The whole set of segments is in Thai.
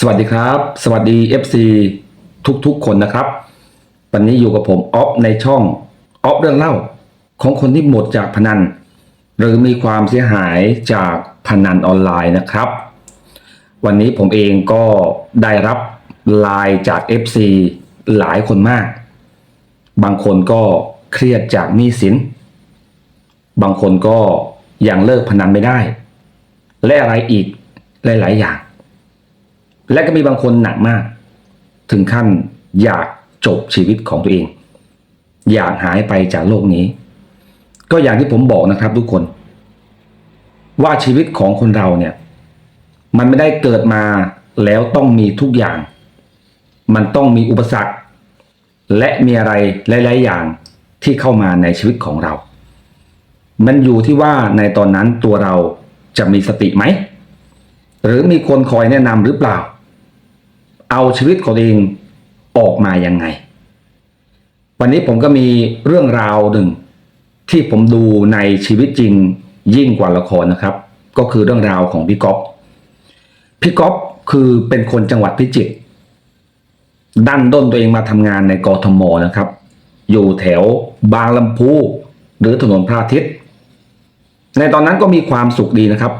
สวัสดีครับ สวัสดี FC ทุกๆ คนนะครับ วันนี้อยู่กับผมออฟในช่องออฟเรื่องเล่า ของคนที่หมดจากพนัน หรือมีความเสียหายจากพนันออนไลน์นะครับ วันนี้ผมเองก็ได้รับไลน์จาก FC หลายคนมาก บางคนก็เครียดจากหนี้สิน บางคนก็ยังเลิกพนันไม่ได้ และอะไรอีกหลาย ๆ อย่าง และก็มีบางคนหนักมาก ถึงขั้นอยากจบชีวิตของตัวเอง อยากหายไปจากโลกนี้ ก็อย่างที่ผมบอกนะครับทุกคน ว่าชีวิตของคนเราเนี่ย มันไม่ได้เกิดมาแล้วต้องมีทุกอย่าง มันต้องมีอุปสรรค และมีอะไรหลายๆอย่างที่เข้ามาในชีวิตของเรา มันอยู่ที่ว่าในตอนนั้นตัวเราจะมีสติไหม หรือมีคนคอยแนะนำหรือเปล่า เอาชีวิตของตัวเองออกมายังไง วันนี้ผมก็มีเรื่องราวหนึ่งที่ผมดูในชีวิตจริงยิ่งกว่าละครนะครับ ก็คือเรื่องราวของพี่ก๊อฟพี่ก๊อฟคือเป็นคนจังหวัดพิจิตรดันด้นตัวเองมาทำงานในกรทมนะครับ อยู่แถวบางลำพูหรือถนนพระอาทิตย์ ในตอนนั้นก็มีความสุขดีนะครับ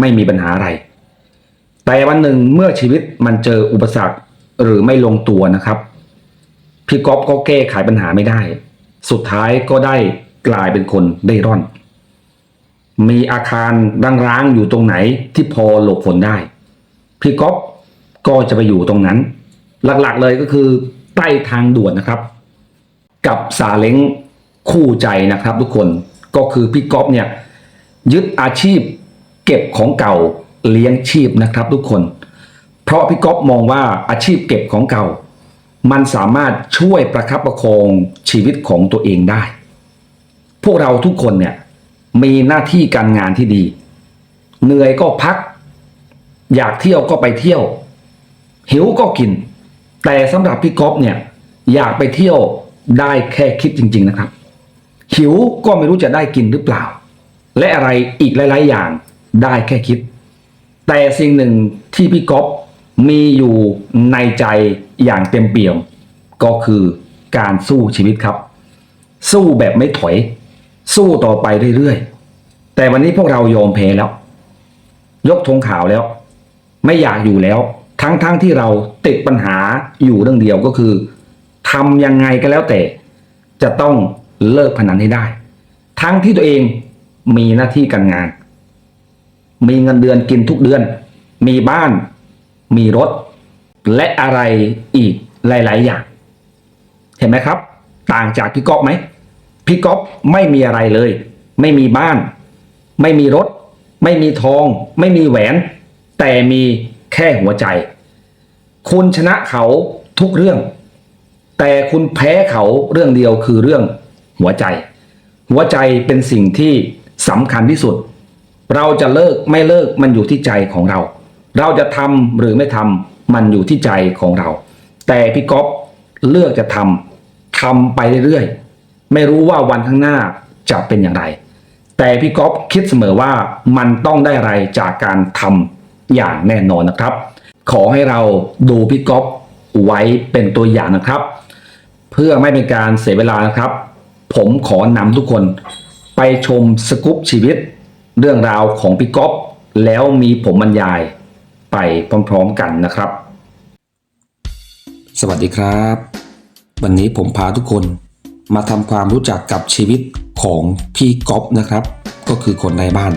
ไม่มีปัญหาอะไร แต่วันหนึ่งเมื่อชีวิตมันเจออุปสรรคหรือไม่ลงตัวนะครับ พี่ก๊อฟก็แก้ไขปัญหาไม่ได้ สุดท้ายก็ได้กลายเป็นคนได้ร่อน มีอาคารร้างๆอยู่ตรงไหนที่พอหลบฝนได้ พี่ก๊อฟก็จะไปอยู่ตรงนั้น หลักๆเลยก็คือใต้ทางด่วนนะครับ กับซาเล้งคู่ใจนะครับทุกคนก็คือพี่ก๊อฟเนี่ยยึดอาชีพเก็บของเก่า เลี้ยงชีพนะครับทุกคน เพราะพี่ก๊อฟมองว่าอาชีพเก็บของเก่า มันสามารถช่วยประคับประคองชีวิตของตัวเองได้ พวกเราทุกคนเนี่ยมีหน้าที่การงานที่ดี เหนื่อยก็พัก อยากเที่ยวก็ไปเที่ยว หิวก็กิน แต่สำหรับพี่ก๊อฟเนี่ยอยากไปเที่ยวได้แค่คิดจริง ๆนะครับ หิวก็ไม่รู้จะได้กินหรือเปล่า และอะไรอีกหลาย ๆ อย่างได้แค่คิด แต่สิ่งหนึ่งที่พี่ก๊อฟมีอยู่ในใจอย่างเต็มเปี่ยม ก็คือการสู้ชีวิตครับ สู้แบบไม่ถอย สู้ต่อไปเรื่อยๆ แต่วันนี้พวกเรายอมแพ้แล้ว ยกธงขาวแล้ว ไม่อยากอยู่แล้ว ทั้งๆทที่เราติดปัญหาอยู่เรื่องเดียวก็คือทำยังไงก็แล้วแต่ จะต้องเลิกพนันให้ได้ ทั้งที่ตัวเองมีหน้าที่การงาน มีเงินเดือนกินทุกเดือน มีบ้าน มีรถ และอะไรอีกหลาย ๆ อย่าง เห็นไหมครับ ต่างจากพี่ก๊อฟไหมพี่ก๊อฟไม่มีอะไรเลย ไม่มีบ้าน ไม่มีรถ ไม่มีทอง ไม่มีแหวน แต่มีแค่หัวใจ คุณชนะเขาทุกเรื่อง แต่คุณแพ้เขาเรื่องเดียวคือเรื่องหัวใจ หัวใจเป็นสิ่งที่สำคัญที่สุด เราจะเลิกไม่เลิกมันอยู่ที่ใจของเรา เราจะทำหรือไม่ทำมันอยู่ที่ใจของเรา แต่พี่ก๊อฟเลือกจะทำทำไปเรื่อยๆไม่รู้ว่าวันข้างหน้าจะเป็นอย่างไร แต่พี่ก๊อฟคิดเสมอว่ามันต้องได้อะไรจากการทำอย่างแน่นอนนะครับ ขอให้เราดูพี่ก๊อฟไว้เป็นตัวอย่างนะครับ เพื่อไม่เป็นการเสียเวลานะครับ ผมขอนำทุกคนไปชมสกุปชีวิต เรื่องราวของพี่ก๊อฟแล้วมีผมบรรยายไปพร้อมๆกันนะครับ สวัสดีครับ วันนี้ผมพาทุกคนมาทำความรู้จักกับชีวิตของพี่ก๊อฟนะครับ ก็คือคนในบ้าน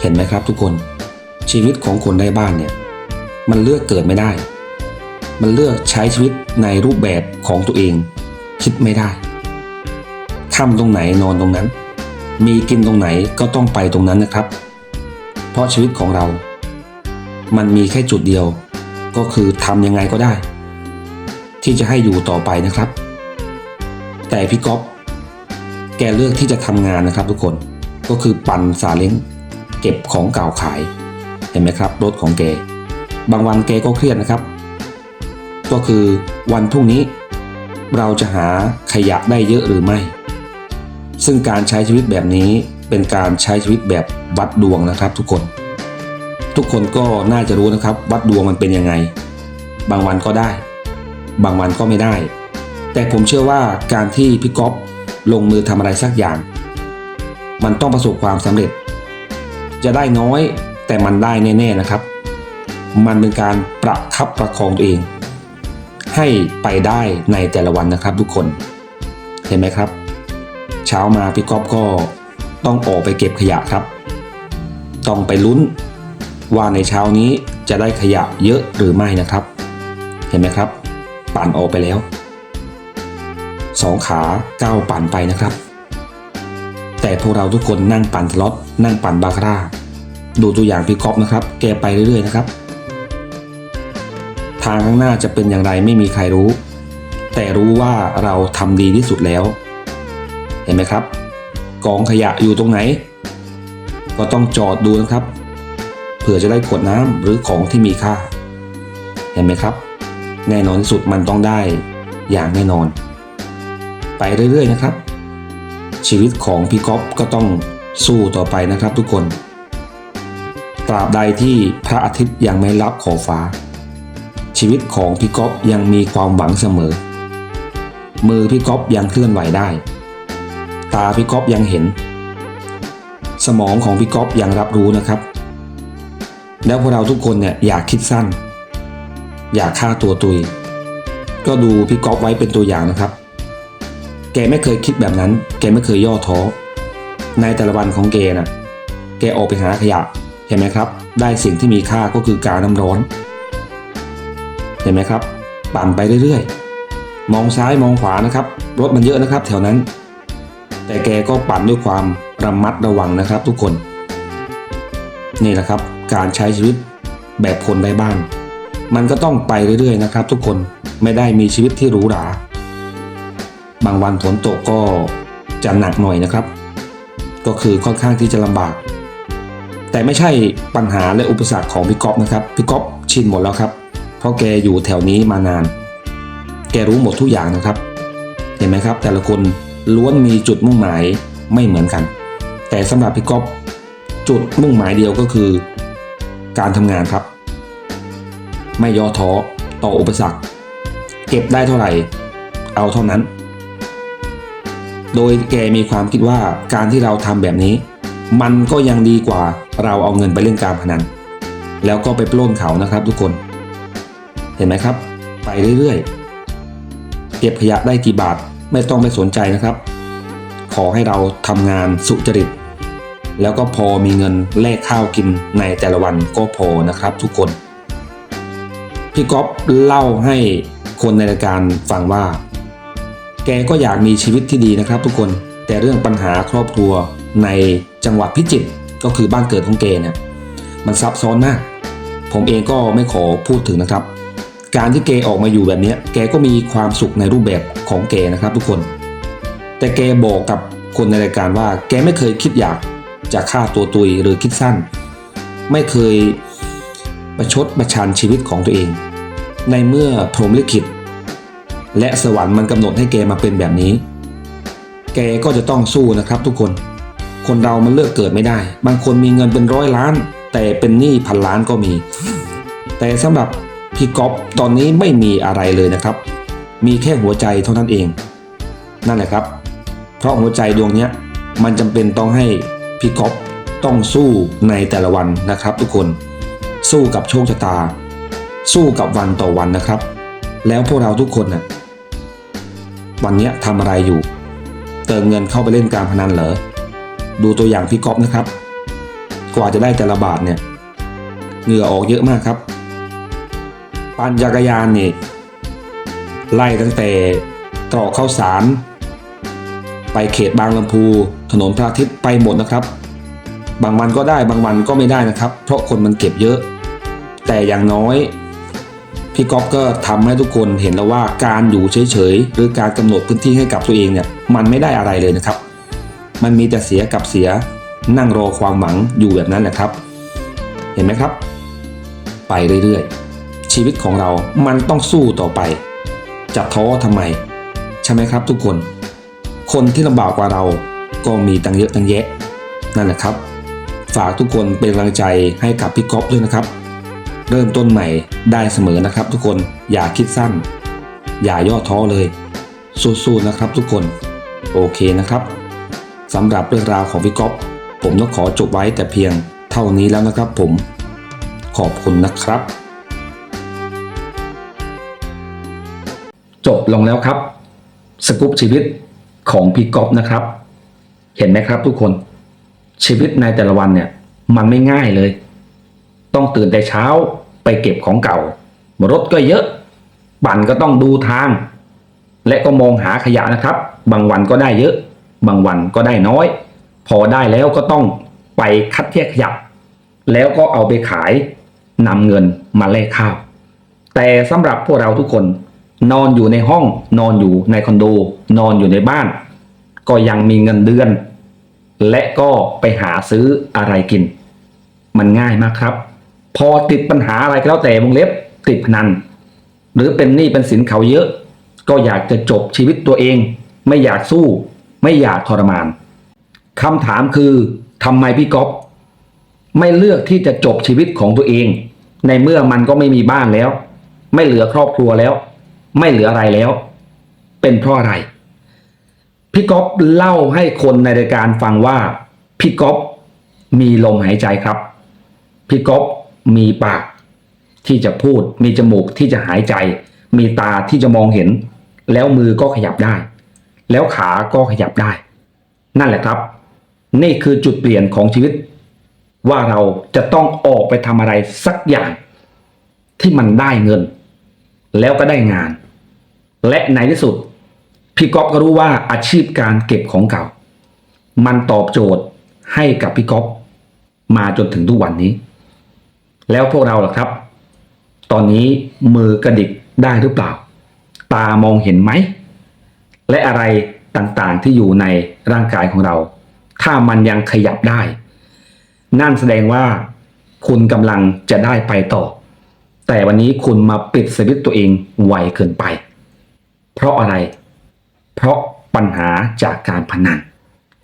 เห็นไหมครับทุกคนชีวิตของคนในบ้านเนี่ยมันเลือกเกิดไม่ได้ มันเลือกใช้ชีวิตในรูปแบบของตัวเอง คิดไม่ได้ค่ำตรงไหนนอนตรงนั้น มีกินตรงไหนก็ต้องไปตรงนั้นนะครับ เพราะชีวิตของเรา มันมีแค่จุดเดียว ก็คือทำยังไงก็ได้ ที่จะให้อยู่ต่อไปนะครับ แต่พี่ก๊อฟแกเลือกที่จะทำงานนะครับ ทุกคนก็คือปั่นซาเล้งเก็บของเก่าขาย เห็นไหมครับ รถของแก บางวันแกก็เครียดนะครับ ก็คือวันพรุ่งนี้ เราจะหาขยะได้เยอะหรือไม่ ซึ่งการใช้ชีวิตแบบนี้เป็นการใช้ชีวิตแบบวัดดวงนะครับ ทุกคน ทุกคนก็น่าจะรู้นะครับ วัดดวงมันเป็นยังไง บางวันก็ได้ บางวันก็ไม่ได้ แต่ผมเชื่อว่าการที่พี่ก๊อฟลงมือทำอะไรสักอย่าง มันต้องประสบความสำเร็จ จะได้น้อยแต่มันได้แน่ ๆนะครับ มันเป็นการประคับประคองตัวเอง ให้ไปได้ในแต่ละวันนะครับทุกคน เห็นไหมครับ เช้ามาพี่ก๊อฟก็ต้องออกไปเก็บขยะครับ ต้องไปลุ้นว่าในเช้านี้จะได้ขยะเยอะหรือไม่นะครับ เห็นไหมครับ ปั่นออกไปแล้วสองขาก้าวปั่นไปนะครับ แต่พวกเราทุกคนนั่งปั่นสล็อตนั่งปั่นบาคาร่า ดูตัวอย่างพี่ก๊อฟนะครับ แกไปเรื่อยๆนะครับ ทางข้างหน้าจะเป็นอย่างไรไม่มีใครรู้ แต่รู้ว่าเราทำดีที่สุดแล้ว ห็นไหมครับ กองขยะอยู่ตรงไหน ก็ต้องจอดดูนะครับ เผื่อจะได้ขวดน้ำหรือของที่มีค่า เห็นไหมครับ แน่นอนที่สุดมันต้องได้อย่างแน่นอน ไปเรื่อยๆนะครับ ชีวิตของพี่ก๊อฟก็ต้องสู้ต่อไปนะครับทุกคนตราบใดที่พระอาทิตย์ยังไม่รับขอบฟ้า ชีวิตของพี่ก๊อฟยังมีความหวังเสมอ มือพี่ก๊อฟยังเคลื่อนไหวได้ ตาพี่ก๊อฟยังเห็น สมองของพี่ก๊อฟยังรับรู้นะครับ แล้วพวกเราทุกคนเนี่ยอยากคิดสั้น อยากฆ่าตัวตุย ก็ดูพี่ก๊อฟไว้เป็นตัวอย่างนะครับ แกไม่เคยคิดแบบนั้น แกไม่เคยย่อท้อ ในแต่ละวันของแกน่ะ แกออกไปหาขยะ เห็นไหมครับ ได้สิ่งที่มีค่าก็คือกาน้ำร้อน เห็นไหมครับ ปั่นไปเรื่อยๆ มองซ้ายมองขวานะครับ รถมันเยอะนะครับ แถวนั้น แต่แกก็ปั่นด้วยความระมัดระวังนะครับ ทุกคน นี่แหละครับ การใช้ชีวิตแบบคนไร้บ้าน มันก็ต้องไปเรื่อยๆนะครับ ทุกคนไม่ได้มีชีวิตที่หรูหรา บางวันฝนตกก็จะหนักหน่อยนะครับ ก็คือค่อนข้างที่จะลำบาก แต่ไม่ใช่ปัญหาและอุปสรรคของพี่ก๊อฟนะครับพี่ก๊อฟชินหมดแล้วครับ เพราะแกอยู่แถวนี้มานาน แกรู้หมดทุกอย่างนะครับ เห็นไหมครับ แต่ละคน ล้วนมีจุดมุ่งหมายไม่เหมือนกัน แต่สำหรับพี่ก๊อฟจุดมุ่งหมายเดียวก็คือ การทำงานครับ ไม่ย่อท้อต่ออุปสรรค เก็บได้เท่าไหร่ เอาเท่านั้น โดยแกมีความคิดว่าการที่เราทำแบบนี้ มันก็ยังดีกว่าเราเอาเงินไปเล่นการพนันแล้วก็ไปปล้นเขานะครับทุกคน เห็นไหมครับ ไปเรื่อยๆ เก็บขยะได้กี่บาท ไม่ต้องไปสนใจนะครับ ขอให้เราทำงานสุจริต แล้วก็พอมีเงินแลกข้าวกินในแต่ละวันก็พอนะครับทุกคน พี่ก๊อฟเล่าให้คนในรายการฟังว่า แกก็อยากมีชีวิตที่ดีนะครับ ทุกคนแต่เรื่องปัญหาครอบครัวในจังหวัดพิจิตรก็คือบ้านเกิดของแกเนี่ยมันซับซ้อนมาก ผมเองก็ไม่ขอพูดถึงนะครับ การที่แกออกมาอยู่แบบนี้แกก็มีความสุขในรูปแบบของแกนะครับทุกคน แต่แกบอกกับคนในรายการว่า แกไม่เคยคิดอยากจะฆ่าตัวตุยหรือคิดสั้น ไม่เคยประชดประชันชีวิตของตัวเอง ในเมื่อพรหมลิขิต และสวรรค์มันกำหนดให้แกมาเป็นแบบนี้ แกก็จะต้องสู้นะครับทุกคน คนเรามันเลือกเกิดไม่ได้ บางคนมีเงินเป็นร้อยล้าน แต่เป็นหนี้พันล้านก็มี แต่สำหรับ พี่ก๊อฟตอนนี้ไม่มีอะไรเลยนะครับ มีแค่หัวใจเท่านั้นเอง นั่นแหละครับ เพราะหัวใจดวงนี้มันจำเป็นต้องให้พี่ก๊อฟต้องสู้ในแต่ละวันนะครับ ทุกคนสู้กับโชคชะตา สู้กับวันต่อวันนะครับ แล้วพวกเราทุกคนน่ะวันนี้ทำอะไรอยู่ เติมเงินเข้าไปเล่นการพนันเหรอดูตัวอย่างพี่ก๊อฟนะครับ กว่าจะได้แต่ละบาทเนี่ยเหงื่อออกเยอะมากครับ ปั่นจักรยานนี่ไล่ตั้งแต่ตรอกข้าวสาร ไปเขตบางลำพู ถนนพระอาทิตย์ไปหมดนะครับ บางวันก็ได้บางวันก็ไม่ได้นะครับ เพราะคนมันเก็บเยอะ แต่อย่างน้อยพี่ก๊อฟก็ทำให้ทุกคนเห็นแล้วว่าการอยู่เฉยๆหรือการกำหนดพื้นที่ให้กับตัวเองเนี่ยมันไม่ได้อะไรเลยนะครับ มันมีแต่เสียกับเสียนั่งรอความหวังอยู่แบบนั้นแหละครับ เห็นไหมครับ ไปเรื่อยๆ ชีวิตของเรามันต้องสู้ต่อไป จะท้อทำไม ใช่ไหมครับทุกคน คนที่ลำบากกว่าเราก็มีตั้งเยอะตั้งแยะ นั่นแหละครับ ฝากทุกคนเป็นกำลังใจให้กับพี่ก๊อฟด้วยนะครับ เริ่มต้นใหม่ได้เสมอนะครับ ทุกคนอย่าคิดสั้น อย่าย่อท้อเลย สู้ๆนะครับ ทุกคนโอเคนะครับสำหรับเรื่องราวของพี่ก๊อฟผมต้องขอจบไว้แต่เพียงเท่านี้แล้วนะครับผม ขอบคุณนะครับ ลงแล้วครับ สกุปชีวิตของพี่ก๊อฟนะครับ เห็นไหมครับทุกคนชีวิตในแต่ละวันเนี่ย มันไม่ง่ายเลย ต้องตื่นแต่เช้าไปเก็บของเก่ารถก็เยอะปั่นก็ต้องดูทาง และก็มองหาขยะนะครับ บางวันก็ได้เยอะ บางวันก็ได้น้อย พอได้แล้วก็ต้องไปคัดแยกขยะแล้วก็เอาไปขายนำเงินมาแลกข้าว แต่สำหรับพวกเราทุกคน นอนอยู่ในห้อง นอนอยู่ในคอนโด นอนอยู่ในบ้าน ก็ยังมีเงินเดือน และก็ไปหาซื้ออะไรกิน มันง่ายมากครับ พอติดปัญหาอะไรก็แล้วแต่วงเล็บติดพนัน หรือเป็นหนี้เป็นสินเขาเยอะ ก็อยากจะจบชีวิตตัวเอง ไม่อยากสู้ ไม่อยากทรมานคำถามคือทำไมพี่ก๊อฟไม่เลือกที่จะจบชีวิตของตัวเอง ในเมื่อมันก็ไม่มีบ้านแล้ว ไม่เหลือครอบครัวแล้ว ไม่เหลืออะไรแล้ว เป็นเพราะอะไร พี่ก๊อฟเล่าให้คนในรายการฟังว่า พี่ก๊อฟมีลมหายใจครับ พี่ก๊อฟมีปาก ที่จะพูด มีจมูกที่จะหายใจ มีตาที่จะมองเห็น แล้วมือก็ขยับได้ แล้วขาก็ขยับได้ นั่นแหละครับ นี่คือจุดเปลี่ยนของชีวิต ว่าเราจะต้องออกไปทำอะไรสักอย่างที่มันได้เงิน แล้วก็ได้งาน และในที่สุด พี่ก๊อฟก็รู้ว่าอาชีพการเก็บของเก่า มันตอบโจทย์ให้กับพี่ก๊อฟมาจนถึงทุกวันนี้ แล้วพวกเราล่ะครับ ตอนนี้มือกระดิกได้หรือเปล่า ตามองเห็นไหม และอะไรต่างๆที่อยู่ในร่างกายของเรา ถ้ามันยังขยับได้ นั่นแสดงว่าคุณกำลังจะได้ไปต่อ แต่วันนี้คุณมาปิดสวิตตัวเองไวเกินไป เพราะอะไร เพราะปัญหาจากการพนัน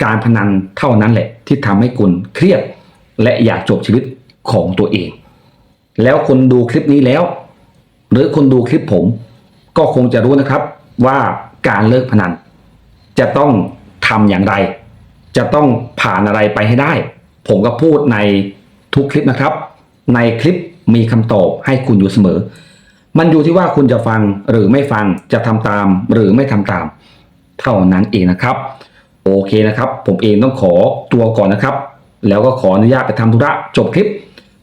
การพนันเท่านั้นแหละที่ทำให้คุณเครียด และอยากจบชีวิตของตัวเอง แล้วคุณดูคลิปนี้แล้ว หรือคุณดูคลิปผม ก็คงจะรู้นะครับว่าการเลิกพนัน จะต้องทำอย่างไร จะต้องผ่านอะไรไปให้ได้ ผมก็พูดในทุกคลิปนะครับ ในคลิปมีคำตอบให้คุณอยู่เสมอ มันอยู่ที่ว่าคุณจะฟังหรือไม่ฟังจะทำตามหรือไม่ทำตาม เท่านั้นเองนะครับ โอเคนะครับ ผมเองต้องขอตัวก่อนนะครับ แล้วก็ขออนุญาตไปทำธุระจบคลิป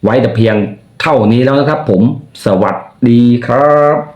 ไว้แต่เพียงเท่านี้แล้วนะครับ ผมสวัสดีครับ